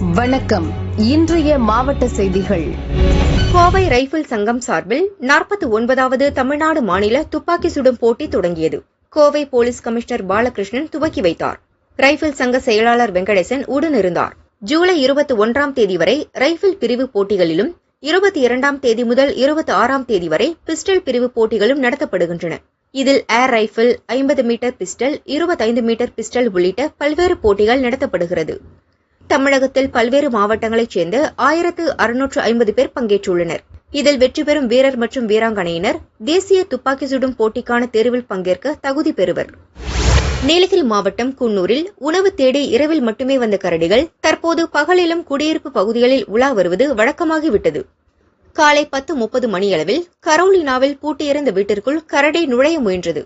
வணக்கம். இன்றைய மாவட்ட செய்திகள். கோவை ரைபிள் சங்கம் சார்பில் நாற்பத்தி ஒன்பதாவது தமிழ்நாடு மாநில துப்பாக்கி சுடும் போட்டி தொடங்கியது. கோவை போலீஸ் கமிஷனர் பாலகிருஷ்ணன் துவக்கி வைத்தார். ரைபிள் சங்க செயலாளர் வெங்கடேசன் உடனிருந்தார் ஜூலை இருபத்தி ஒன்றாம் தேதி வரை ரைபிள் பிரிவு போட்டிகளிலும் இருபத்தி இரண்டாம் தேதி முதல் இருபத்தி ஆறாம் தேதி வரை பிஸ்டல் பிரிவு போட்டிகளும் நடத்தப்படுகின்றன. இதில் ஏர் ரைபிள் ஐம்பது மீட்டர் பிஸ்டல் இருபத்தைந்து மீட்டர் பிஸ்டல் உள்ளிட்ட பல்வேறு போட்டிகள் நடத்தப்படுகிறது. தமிழகத்தில் பல்வேறு மாவட்டங்களைச் சேர்ந்த ஆயிரத்து அறுநூற்று ஐம்பது பேர் பங்கேற்றுள்ளனர். இதில் வெற்றி பெறும் வீரர் மற்றும் வீராங்கனையினர் தேசிய துப்பாக்கி சுடும் போட்டிக்கான தேர்வில் பங்கேற்க தகுதி பெறுவர். நீலகிரி மாவட்டம் குன்னூரில் உணவு தேடி இரவில் மட்டுமே வந்த கரடிகள் தற்போது பகலிலும் குடியிருப்பு பகுதிகளில் உலா வருவது வழக்கமாகிவிட்டது. காலை பத்து முப்பது மணியளவில் கரோலினாவில் பூட்டியிருந்த வீட்டிற்குள் கரடி நுழைய முயன்றது.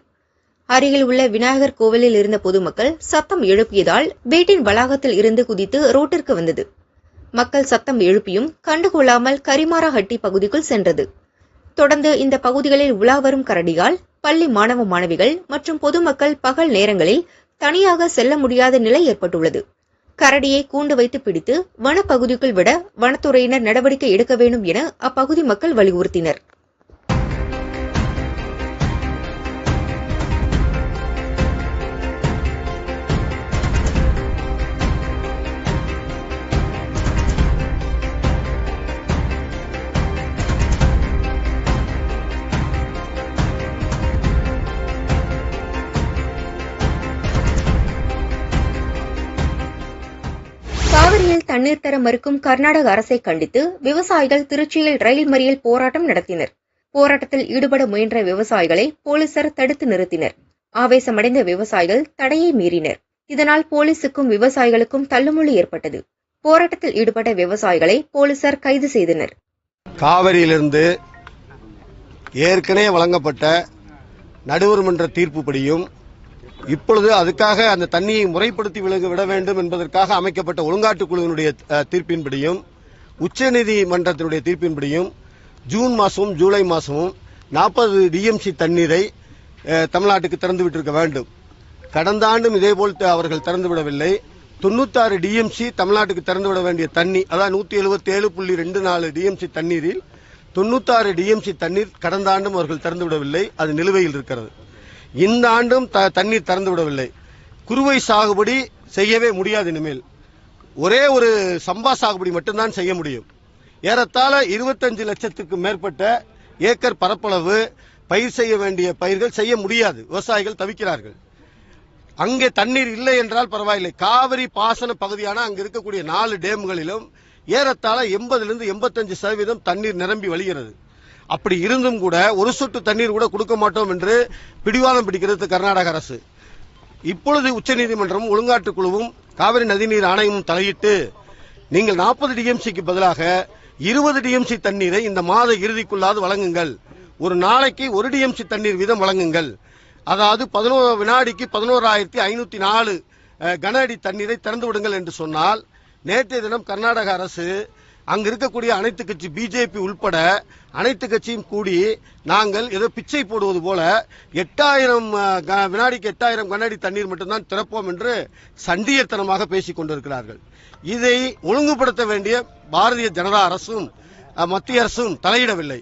அருகில் உள்ள விநாயகர் கோவிலில் இருந்த பொதுமக்கள் சத்தம் எழுப்பியதால் வீட்டின் வளாகத்தில் இருந்து குதித்து ரோட்டிற்கு வந்தது. மக்கள் சத்தம் எழுப்பியும் கண்டுகொள்ளாமல் கரிமாராஹட்டி பகுதிக்குள் சென்றது. தொடர்ந்து இந்த பகுதிகளில் உலா வரும் கரடியால் பள்ளி மாணவ மாணவிகள் மற்றும் பொதுமக்கள் பகல் நேரங்களில் தனியாக செல்ல முடியாத நிலை ஏற்பட்டுள்ளது. கரடியை கூண்டு வைத்து பிடித்து வனப்பகுதிக்குள் விட வனத்துறையினர் நடவடிக்கை எடுக்க வேண்டும் என அப்பகுதி மக்கள் வலியுறுத்தினர். தண்ணீர் தர மறுக்கும் கர்நாடக அரசை கண்டித்து விவசாயிகள் திருச்சியில் ரயில் மறியல் போராட்டம் நடத்தினர். போராட்டத்தில் ஈடுபட முயன்ற விவசாயிகளை போலீசார் தடுத்து நிறுத்தினர். ஆவேசமடைந்த விவசாயிகள் தடையை மீறினர். இதனால் போலீசுக்கும் விவசாயிகளுக்கும் தள்ளுமுள்ளு ஏற்பட்டது. போராட்டத்தில் ஈடுபட்ட விவசாயிகளை போலீசார் கைது செய்தனர். காவிரியிலிருந்து ஏற்கனவே வழங்கப்பட்ட நடுவர்மன்ற தீர்ப்புப்படியும் இப்பொழுது அதுக்காக அந்த தண்ணியை முறைப்படுத்தி விலக விட வேண்டும் என்பதற்காக அமைக்கப்பட்ட ஒழுங்காட்டு குழுவினுடைய தீர்ப்பின்படியும் உச்சநீதிமன்றத்தினுடைய தீர்ப்பின்படியும் ஜூன் மாதமும் ஜூலை மாதமும் நாற்பது டிஎம்சி தண்ணீரை தமிழ்நாட்டுக்கு திறந்து விட்டிருக்க வேண்டும். கடந்த ஆண்டும் இதேபோல் அவர்கள் திறந்துவிடவில்லை தொண்ணூத்தாறு டிஎம்சி தமிழ்நாட்டுக்கு திறந்து விட வேண்டிய தண்ணி அதாவது நூத்தி எழுபத்தி ஏழு புள்ளி ரெண்டு நாலு டிஎம்சி தண்ணீரில் தொண்ணூத்தாறு டிஎம்சி தண்ணீர் கடந்த ஆண்டும் அவர்கள் திறந்துவிடவில்லை அது நிலுவையில் இருக்கிறது. இந்த ஆண்டும் த- தண்ணீர் திறந்து விடவில்லை. குறுவை சாகுபடி செய்யவே முடியாது இனிமேல். ஒரே ஒரு சம்பா சாகுபடி மட்டும்தான் செய்ய முடியும். ஏறத்தாழ இருபத்தஞ்சு லட்சத்துக்கு மேற்பட்ட ஏக்கர் பரப்பளவு பயிர் செய்ய வேண்டிய பயிர்கள் செய்ய முடியாது. விவசாயிகள் தவிக்கிறார்கள். அங்கே தண்ணீர் இல்லை என்றால் பரவாயில்லை. காவிரி பாசன பகுதியான அங்கே இருக்கக்கூடிய நாலு டேம்களிலும் ஏறத்தாழ எண்பதிலிருந்து எண்பத்தஞ்சு சதவீதம் தண்ணீர் நிரம்பி வழிகிறது. அப்படி இருந்தும் கூட ஒரு சொட்டு தண்ணீர் கூட கொடுக்க மாட்டோம் என்று பிடிவாதம் பிடிக்கிறது கர்நாடக அரசு. இப்பொழுது உச்சநீதிமன்றமும் ஒழுங்காற்று குழுவும் காவிரி நதிநீர் ஆணையமும் தலையிட்டு நீங்கள் நாற்பது டிஎம்சிக்கு பதிலாக இருபது டிஎம்சி தண்ணீரை இந்த மாத இறுதிக்குள்ளாது வழங்குங்கள். ஒரு நாளைக்கு ஒரு டிஎம்சி தண்ணீர் வீதம் வழங்குங்கள். அதாவது பதினோரு வினாடிக்கு பதினோராயிரத்தி ஐநூத்தி நாலு கன அடி தண்ணீரை திறந்து விடுங்கள் என்று சொன்னால் நேற்றைய தினம் கர்நாடக அரசு அங்க இருக்கக்கூடிய அனைத்து கட்சி பிஜேபி உள்பட அனைத்து கட்சியும் கூடி நாங்கள் ஏதோ பிச்சை போடுவது போல எட்டாயிரம் க- வினாடிக்கு எட்டாயிரம் கண்ணாடி தண்ணீர் மட்டும்தான் திறப்போம் என்று சண்டியத்தனமாக பேசிக் கொண்டிருக்கிறார்கள். இதை ஒழுங்குபடுத்த வேண்டிய பாரதிய ஜனதா அரசும் மத்திய அரசும் தலையிடவில்லை.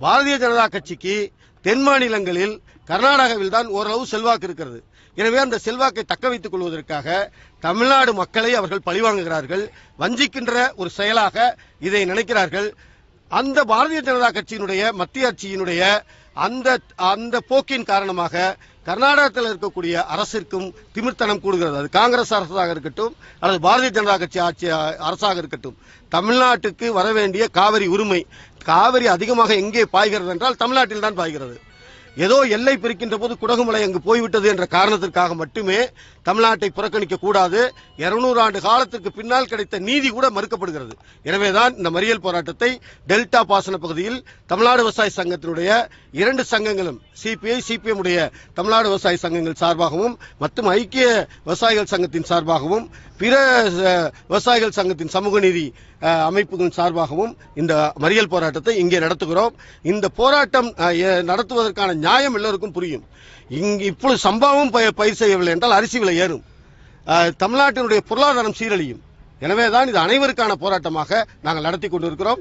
பாரதிய ஜனதா கட்சிக்கு தென் மாநிலங்களில் கர்நாடகாவில் தான் ஓரளவு செல்வாக்கு இருக்கிறது. எனவே அந்த செல்வாக்கை தக்க வைத்துக் கொள்வதற்காக தமிழ்நாடு மக்களை அவர்கள் பழிவாங்குகிறார்கள். வஞ்சிக்கின்ற ஒரு செயலாக இதை நினைக்கிறார்கள். அந்த பாரதிய ஜனதா கட்சியினுடைய மத்திய ஆட்சியினுடைய அந்த அந்த போக்கின் காரணமாக கர்நாடகத்தில் இருக்கக்கூடிய அரசிற்கும் திமிர்த்தனம் கூடுகிறது. அது காங்கிரஸ் அரசாக இருக்கட்டும் அல்லது பாரதிய ஜனதா கட்சி ஆட்சி அரசாக இருக்கட்டும். தமிழ்நாட்டுக்கு வர வேண்டிய காவிரி உரிமை காவிரி அதிகமாக எங்கே பாய்கிறது என்றால் தமிழ்நாட்டில் தான் பாய்கிறது. ஏதோ எல்லை பிரிக்கின்ற போது குடகுமலை அங்கு போய்விட்டது என்ற காரணத்திற்காக மட்டுமே தமிழ்நாட்டை புறக்கணிக்க கூடாது. இருநூறு ஆண்டு காலத்திற்கு பின்னால் கிடைத்த நீதி கூட மறுக்கப்படுகிறது. எனவேதான் இந்த மறியல் போராட்டத்தை டெல்டா பாசன பகுதியில் தமிழ்நாடு விவசாய சங்கத்தினுடைய இரண்டு சங்கங்களும் சிபிஐ சிபிஎம் உடைய தமிழ்நாடு விவசாய சங்கங்கள் சார்பாகவும் மற்றும் ஐக்கிய விவசாயிகள் சங்கத்தின் சார்பாகவும் பிற விவசாயிகள் சங்கத்தின் சமூக நீதி அமைப்புகள் சார்பாகவும் இந்த மறியல் போராட்டத்தை இங்கே நடத்துகிறோம். இந்த போராட்டம் நடத்துவதற்கான நியாயம் எல்லோருக்கும் புரியும். இங்கு இப்பொழுது சம்பவம் பயிர் செய்யவில்லை என்றால் அரிசி விலை ஏறும். தமிழ்நாட்டினுடைய பொருளாதாரம் சீரழியும். எனவேதான் இது அனைவருக்கான போராட்டமாக நாங்கள் நடத்தி கொண்டிருக்கிறோம்.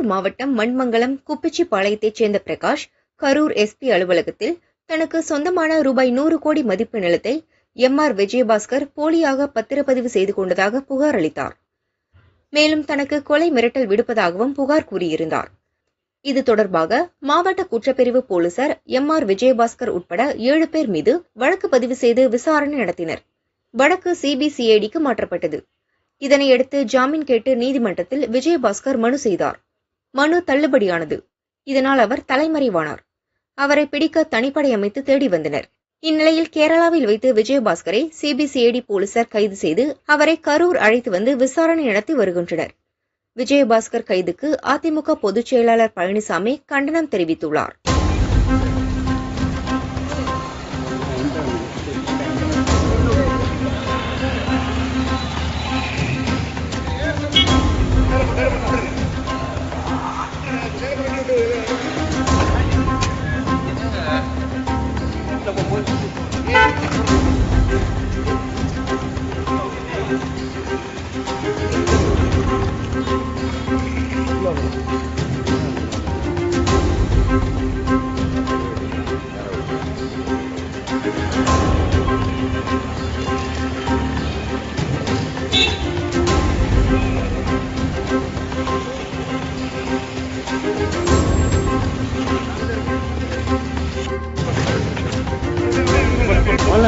கரூர் மாவட்டம் மண்மங்கலம் குப்பிச்சிப்பாளையத்தைச் சேர்ந்த பிரகாஷ் கரூர் எஸ்பி அலுவலகத்தில் தனக்கு சொந்தமான ரூபாய் நூறு கோடி மதிப்பு நிலத்தை எம் ஆர் விஜயபாஸ்கர் போலியாக பத்திரப்பதிவு செய்து கொண்டதாக புகார் அளித்தார். மேலும் தனக்கு கொலை மிரட்டல் விடுப்பதாகவும் புகார் கூறியிருந்தார். இது தொடர்பாக மாவட்ட குற்றப்பிரிவு போலீசார் எம் ஆர் விஜயபாஸ்கர் உட்பட ஏழு பேர் மீது வழக்கு பதிவு செய்து விசாரணை நடத்தினர். வழக்கு சிபிசிஐடிக்கு மாற்றப்பட்டது. இதனையடுத்து ஜாமீன் கேட்டு நீதிமன்றத்தில் விஜயபாஸ்கர் மனு செய்தார். மனு தள்ளுபடியானது. இதனால் அவர் தலைமறைவானார். அவரை பிடிக்க தனிப்படை அமைத்து தேடி வந்தனர். இந்நிலையில் கேரளாவில் வைத்து விஜயபாஸ்கரை சிபிசிஐடி போலீசார் கைது செய்து அவரை கரூர் அழைத்து வந்து விசாரணை நடத்தி வருகின்றனர். விஜயபாஸ்கர் கைதுக்கு அதிமுக பொதுச் செயலாளர் பழனிசாமி கண்டனம் தெரிவித்துள்ளார்.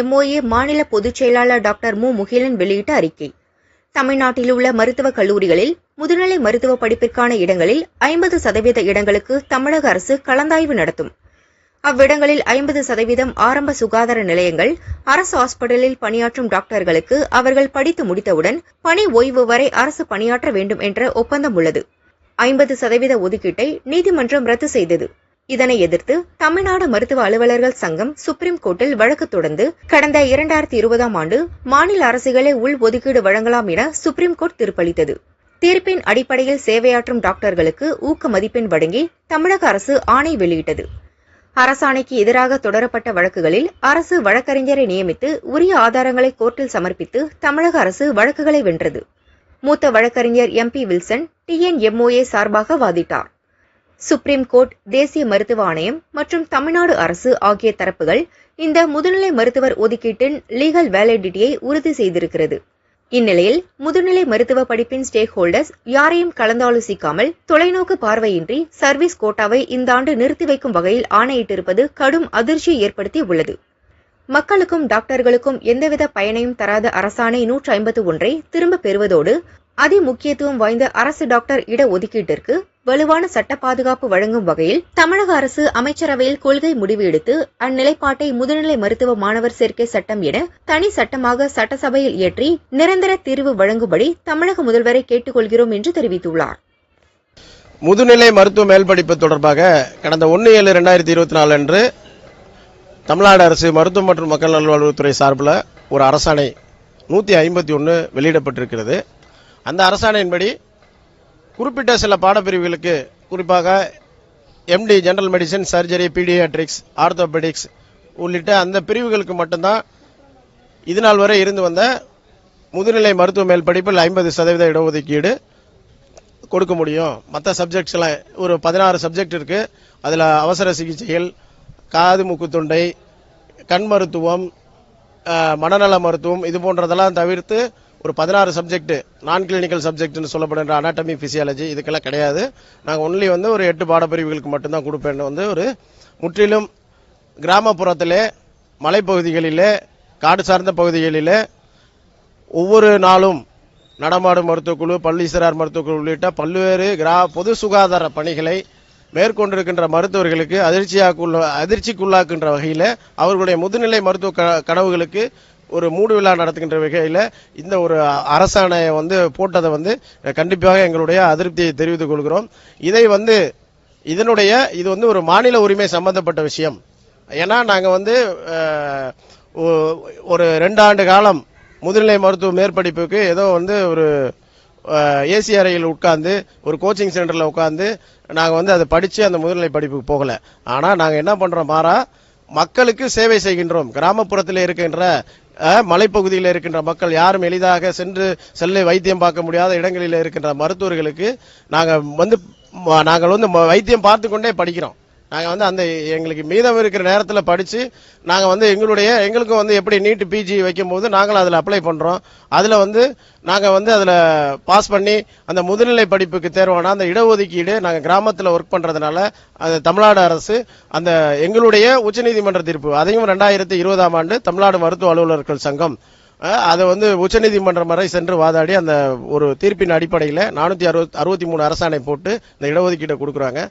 எம்ஓஏ மாநில பொதுச் செயலாளர் டாக்டர் மு. முகிலன் வெளியிட்ட அறிக்கை. தமிழ்நாட்டில் உள்ள மருத்துவக் கல்லூரிகளில் முதுநிலை மருத்துவ படிப்பிற்கான இடங்களில் ஐம்பது சதவீத இடங்களுக்கு தமிழக அரசு கலந்தாய்வு நடத்தும். அவ்விடங்களில் ஐம்பது சதவீதம் ஆரம்ப சுகாதார நிலையங்கள் அரசு ஹாஸ்பிட்டலில் பணியாற்றும் டாக்டர்களுக்கு அவர்கள் படித்து முடித்தவுடன் பணி ஓய்வு வரை அரசு பணியாற்ற வேண்டும் என்ற ஒப்பந்தம் உள்ளது. ஐம்பது சதவீத ஒதுக்கீட்டை நீதிமன்றம் ரத்து செய்தது. இதனை எதிர்த்து தமிழ்நாடு மருத்துவ அலுவலர்கள் சங்கம் சுப்ரீம் கோர்ட்டில் வழக்கு தொடர்ந்து கடந்த இரண்டாயிரத்தி இருபதாம் ஆண்டு மாநில அரசுகளே உள் ஒதுக்கீடு வழங்கலாம் என சுப்ரீம் கோர்ட் தீர்ப்பளித்தது. தீர்ப்பின் அடிப்படையில் சேவையாற்றும் டாக்டர்களுக்கு ஊக்க மதிப்பெண் வழங்கி தமிழக அரசு ஆணை வெளியிட்டது. அரசாணைக்கு எதிராக தொடரப்பட்ட வழக்குகளில் அரசு வழக்கறிஞரை நியமித்து உரிய ஆதாரங்களை கோர்ட்டில் சமர்ப்பித்து தமிழக அரசு வழக்குகளை வென்றது. மூத்த வழக்கறிஞர் எம் பி வில்சன் டிஎன்எம்ஓஏ சார்பாக வாதிட்டார். சுப்ரீம் கோர்ட் தேசிய மருத்துவ ஆணையம் மற்றும் தமிழ்நாடு அரசு ஆகிய தரப்புகள் இந்த முதுநிலை மருத்துவர் ஒதுக்கீட்டின் லீகல் வேலிடிட்டியை உறுதி செய்திருக்கிறது. இந்நிலையில் முதுநிலை மருத்துவ படிப்பின் ஸ்டேக் ஹோல்டர்ஸ் யாரையும் கலந்தாலோசிக்காமல் தொலைநோக்கு பார்வையின்றி சர்வீஸ் கோட்டாவை இந்த ஆண்டு நிறுத்தி வைக்கும் வகையில் ஆணையிட்டிருப்பது கடும் அதிர்ச்சியை ஏற்படுத்தி உள்ளது. மக்களுக்கும் டாக்டர்களுக்கும் எந்தவித பயனையும் தராத அரசாணை நூற்று ஐம்பத்து ஒன்றை திரும்ப பெறுவதோடு அதிமுக்கியத்துவம் வாய்ந்த அரசு டாக்டர் இட ஒதுக்கீட்டிற்கு வலுவான சட்ட பாதுகாப்பு வழங்கும் வகையில் தமிழக அரசு அமைச்சரவையில் கொள்கை முடிவு எடுத்து அந்நிலைப்பாட்டை முதுநிலை மருத்துவ மாணவர் சேர்க்கை சட்டம் என தனி சட்டமாக சட்டசபையில் இயற்றி நிரந்தர தீர்வு வழங்கும்படி தமிழக முதல்வரை கேட்டுக்கொள்கிறோம் என்று தெரிவித்துள்ளார். முதுநிலை மருத்துவ மேல்படிப்பு தொடர்பாக கடந்த ஒன்று ஏழு ரெண்டாயிரத்தி இருபத்தி நாலு அன்று தமிழ்நாடு அரசு மருத்துவம் மற்றும் மக்கள் நல்வாழ்வுத்துறை சார்பில் ஒரு அரசாணை நூற்றி ஐம்பத்தி ஒன்று வெளியிடப்பட்டிருக்கிறது. அந்த அரசாணையின்படி குறிப்பிட்ட சில பாடப்பிரிவுகளுக்கு குறிப்பாக MD general medicine surgery paediatrics orthopaedics உள்ளிட்ட அந்த பிரிவுகளுக்கு மட்டும்தான் இது நாள் வரை இருந்து வந்த முதுநிலை மருத்துவ மேல் படிப்பில் ஐம்பது சதவீத இடஒதுக்கீடு கொடுக்க முடியும். மற்ற சப்ஜெக்ட்ஸ்லாம் ஒரு பதினாறு சப்ஜெக்ட் இருக்குது அதில் அவசர சிகிச்சைகள் காது மூக்கு தொண்டை கண் மருத்துவம் மனநல மருத்துவம் இது போன்றதெல்லாம் தவிர்த்து ஒரு பதினாறு சப்ஜெக்ட் நான் கிளினிக்கல் சப்ஜெக்ட்னு சொல்லப்படுகிற அனாட்டமி ஃபிசியாலஜி இதுக்கெல்லாம் கிடையாது. நாங்கள் ஒன்லி வந்து ஒரு எட்டு பாடப்பிரிவுகளுக்கு மட்டும்தான் கொடுப்பேன்னு வந்து ஒரு முற்றிலும் கிராமப்புறத்திலே மலைப்பகுதிகளிலே காடு சார்ந்த பகுதிகளிலே ஒவ்வொரு நாளும் நடமாடும் மருத்துவக்குழு பள்ளி சிறார் மருத்துவக்குழு உள்ளிட்ட பல்வேறு கிரா பொது சுகாதார பணிகளை மேற்கொண்டிருக்கின்ற மருத்துவர்களுக்கு அதிர்ச்சியாக்குள்ள அதிர்ச்சிக்குள்ளாக்குகின்ற வகையில் அவர்களுடைய முதுநிலை மருத்துவ க- கனவுகளுக்கு ஒரு மூடு விழா நடத்துகின்ற வகையில் இந்த ஒரு அரசாணையை வந்து போட்டதை வந்து கண்டிப்பாக எங்களுடைய அதிருப்தியை தெரிவித்துக் கொள்கிறோம். இதை வந்து இதனுடைய இது வந்து ஒரு மாநில உரிமை சம்பந்தப்பட்ட விஷயம். ஏன்னா நாங்கள் வந்து ஒரு ரெண்டு ஆண்டு காலம் முதுநிலை மருத்துவ மேற்படிப்புக்கு ஏதோ வந்து ஒரு ஏசி அறையில் உட்கார்ந்து ஒரு கோச்சிங் சென்டரில் உட்கார்ந்து நாங்கள் வந்து அதை படித்து அந்த முதுநிலை படிப்புக்கு போகலை. ஆனால் நாங்கள் என்ன பண்ணுறோம் மாறா மக்களுக்கு சேவை செய்கின்றோம். கிராமப்புறத்தில் இருக்கின்ற மலைப்பகுதியில் இருக்கின்ற மக்கள் யாரும் எளிதாக சென்று செல்ல வைத்தியம் பார்க்க முடியாத இடங்களில் இருக்கின்ற மருத்துவர்களுக்கு நாங்கள் வந்து நாங்கள் வந்து ம- வைத்தியம் பார்த்து கொண்டே படிக்கிறோம். நாங்கள் வந்து அந்த எங்களுக்கு மீதம் இருக்கிற நேரத்தில் படித்து நாங்கள் வந்து எங்களுடைய எங்களுக்கும் வந்து எப்படி நீட் பிஜி வைக்கும்போது நாங்களும் அதில் அப்ளை பண்ணுறோம் அதில் வந்து நாங்கள் வந்து அதில் பாஸ் பண்ணி அந்த முதுநிலை படிப்புக்கு தேர்வான அந்த இடஒதுக்கீடு நாங்கள் கிராமத்தில் ஒர்க் பண்ணுறதுனால அது தமிழ்நாடு அரசு அந்த எங்களுடைய உச்சநீதிமன்ற தீர்ப்பு அதையும் ரெண்டாயிரத்தி இருபதாம் ஆண்டு தமிழ்நாடு மருத்துவ அலுவலர்கள் சங்கம் அதை வந்து உச்சநீதிமன்றம் வரை சென்று வாதாடி அந்த ஒரு தீர்ப்பின் அடிப்படையில் நானூற்றி அறுபத் அறுபத்தி மூணு அரசாணை போட்டு இந்த இடஒதுக்கீட்டை கொடுக்குறாங்க.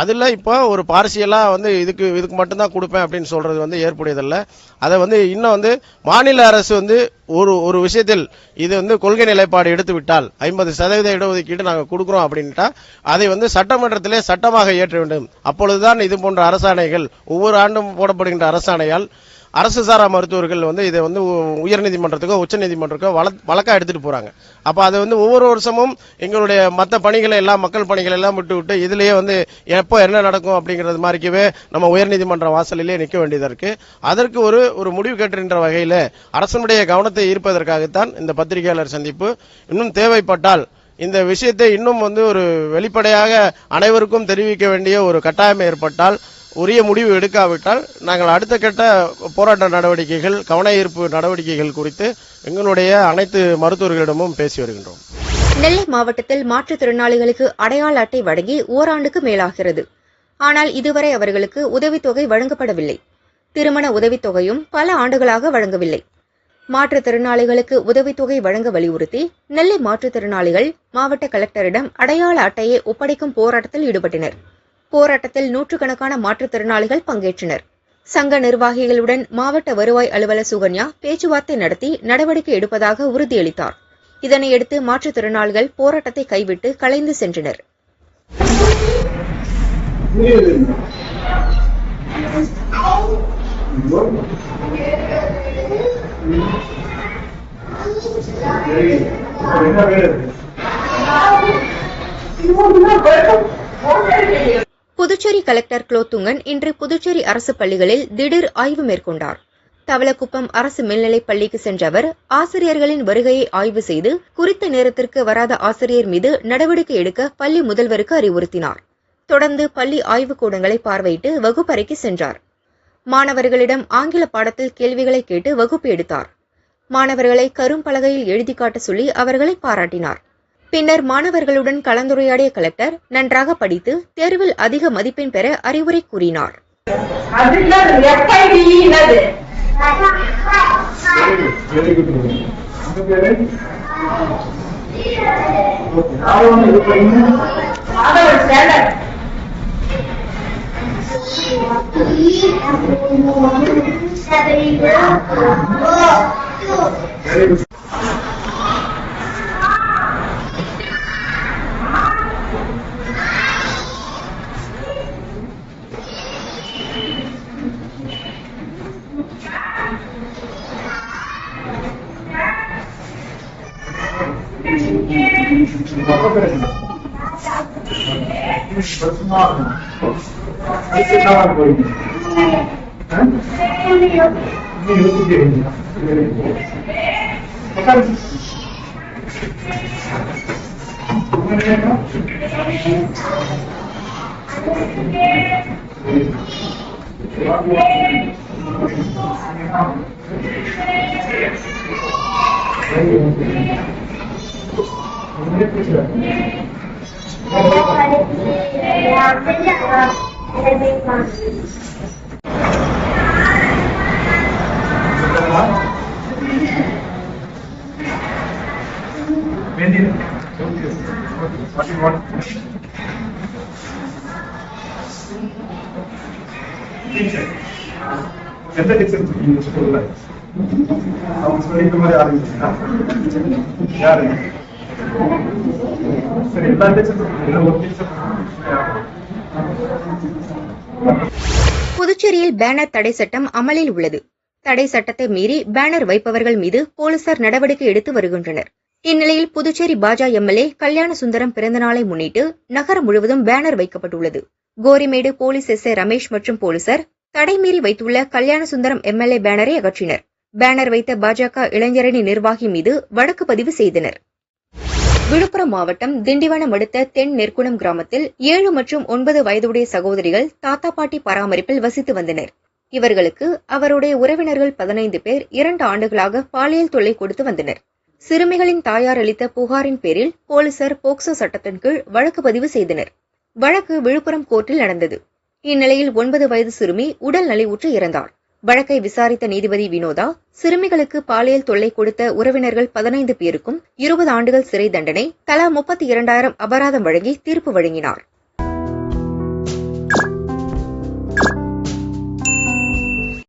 அதில் இப்போ ஒரு பார்சியலாக வந்து இதுக்கு இதுக்கு மட்டும்தான் கொடுப்பேன் அப்படின்னு சொல்றது வந்து ஏற்புடையதல்ல. அதை வந்து இன்னும் வந்து மாநில அரசு வந்து ஒரு ஒரு விஷயத்தில் இது வந்து கொள்கை நிலைப்பாடு எடுத்து விட்டால் ஐம்பது சதவீத இடஒதுக்கீடு நாங்கள் கொடுக்குறோம் அப்படின்ட்டா அதை வந்து சட்டமன்றத்திலே சட்டமாக ஏற்ற வேண்டும். அப்பொழுதுதான் இது போன்ற அரசாணைகள் ஒவ்வொரு ஆண்டும் போடப்படுகின்ற அரசாணையால் அரசு சாரா மருத்துவர்கள் வந்து இதை வந்து உ- உயர்நீதிமன்றத்துக்கோ உச்சநீதிமன்றத்துக்கோ வழ வழக்காக எடுத்துகிட்டு போகிறாங்க அப்போ அது வந்து ஒவ்வொரு வருஷமும் எங்களுடைய மற்ற பணிகளை எல்லாம் மக்கள் பணிகளை எல்லாம் விட்டு விட்டு இதுலேயே வந்து எப்போ என்ன நடக்கும் அப்படிங்கிறது மாதிரிக்கவே நம்ம உயர்நீதிமன்ற வாசலிலே நிற்க வேண்டியதாக இருக்குது அதற்கு ஒரு ஒரு முடிவு கேட்டுகின்ற வகையில் அரசனுடைய கவனத்தை ஈர்ப்பதற்காகத்தான் இந்த பத்திரிகையாளர் சந்திப்பு இன்னும் தேவைப்பட்டால் இந்த விஷயத்தை இன்னும் வந்து ஒரு வெளிப்படையாக அனைவருக்கும் தெரிவிக்க வேண்டிய ஒரு கட்டாயம் ஏற்பட்டால் உரிய முடிவு எடுக்காவிட்டால் நாங்கள் அடுத்த கட்ட போராட்ட நடவடிக்கைகள் கவன ஈர்ப்பு நடவடிக்கைகள் குறித்து எங்களுடைய அனைத்து மருத்துவர்களிடமும் பேசி வருகின்றோம். நெல்லை மாவட்டத்தில் மாற்றுத்திறனாளிகளுக்கு அடையாள அட்டை வழங்கி ஓராண்டுக்கு மேலாகிறது. ஆனால் இதுவரை அவர்களுக்கு உதவித்தொகை வழங்கப்படவில்லை. திருமண உதவித்தொகையும் பல ஆண்டுகளாக வழங்கவில்லை. மாற்றுத்திறனாளிகளுக்கு உதவித்தொகை வழங்க வலியுறுத்தி நெல்லை மாற்றுத்திறனாளிகள் மாவட்ட கலெக்டரிடம் அடையாள அட்டையை ஒப்படைக்கும் போராட்டத்தில் ஈடுபட்டனர். போராட்டத்தில் நூற்றுக்கணக்கான மாற்றுத்திறனாளிகள் பங்கேற்றனர். சங்க நிர்வாகிகளுடன் மாவட்ட வருவாய் அலுவலர் சுகன்யா பேச்சுவார்த்தை நடத்தி நடவடிக்கை எடுப்பதாக உறுதியளித்தார். இதனையடுத்து மாற்றுத்திறனாளிகள் போராட்டத்தை கைவிட்டு கலைந்து சென்றனர். புதுச்சேரி கலெக்டர் குலோத்துங்கன் இன்று புதுச்சேரி அரசு பள்ளிகளில் திடீர் ஆய்வு மேற்கொண்டார். தவளக்குப்பம் அரசு மேல்நிலைப் பள்ளிக்கு சென்ற அவர் ஆசிரியர்களின் வருகையை ஆய்வு செய்து குறித்த நேரத்திற்கு வராத ஆசிரியர் மீது நடவடிக்கை எடுக்க பள்ளி முதல்வருக்கு அறிவுறுத்தினார். தொடர்ந்து பள்ளி ஆய்வுக் கூடங்களை பார்வையிட்டு வகுப்பறைக்கு சென்றார். மாணவர்களிடம் ஆங்கில பாடத்தில் கேள்விகளை கேட்டு வகுப்பு எடுத்தார். மாணவர்களை கரும்பலகையில் எழுதி காட்ட சொல்லி அவர்களை பாராட்டினார். பின்னர் மாணவர்களுடன் கலந்துரையாடிய கலெக்டர் நன்றாக படித்து தேர்வில் அதிக மதிப்பெண் பெற அறிவுரை கூறினார். Foi fenômeno. Aí você dá uma coisa. Hã? Minuto dele. É cara de... Thank you. ఎంత డిఫరెన్స్ ఇన్ స్కూల్ లైఫ్ அவங்க சொல்லிட்டு மாதிரி ஆரம்பிச்சுட்டா யாரு சரி எல்லா புதுச்சேரியில் பேனர் தடை சட்டம் அமலில் உள்ளது. தடை சட்டத்தை மீறி பேனர் வைப்பவர்கள் மீது போலீசார் நடவடிக்கை எடுத்து வருகின்றனர். இந்நிலையில் புதுச்சேரி பாஜக எம்எல்ஏ கல்யாண சுந்தரம் பிறந்த நாளை முன்னிட்டு நகரம் முழுவதும் பேனர் வைக்கப்பட்டுள்ளது. Gorimedu police S A Ramesh மற்றும் போலீசார் தடை மீறி வைத்துள்ள கல்யாண சுந்தரம் எம்எல்ஏ பேனரை அகற்றினர். பேனர் வைத்த பாஜக இளைஞரணி நிர்வாகி மீது வழக்கு பதிவு செய்தனர். விழுப்புரம் மாவட்டம் திண்டிவனம் அடுத்த தென் நெற்குணம் கிராமத்தில் ஏழு மற்றும் ஒன்பது வயதுடைய சகோதரிகள் தாத்தா பாட்டி பராமரிப்பில் வசித்து வந்தனர். இவர்களுக்கு அவருடைய உறவினர்கள் பதினைந்து பேர் இரண்டு ஆண்டுகளாக பாலியல் தொல்லை கொடுத்து வந்தனர். சிறுமிகளின் தாயார் அளித்த புகாரின் பேரில் போலீசார் போக்சோ சட்டத்தின் கீழ் வழக்கு பதிவு செய்தனர். வழக்கு விழுப்புரம் கோர்ட்டில் நடந்தது. இந்நிலையில் ஒன்பது வயது சிறுமி உடல் நலிவுற்று இறந்தார். வழக்கை விசாரித்த நீதிபதி வினோதா சிறுமிகளுக்கு பாலியல் தொல்லை கொடுத்த உறவினர்கள் பதினைந்து பேருக்கும் இருபது ஆண்டுகள் சிறை தண்டனை தலா முப்பத்தி இரண்டாயிரம் அபராதம் வழங்கி தீர்ப்பு வழங்கினார்.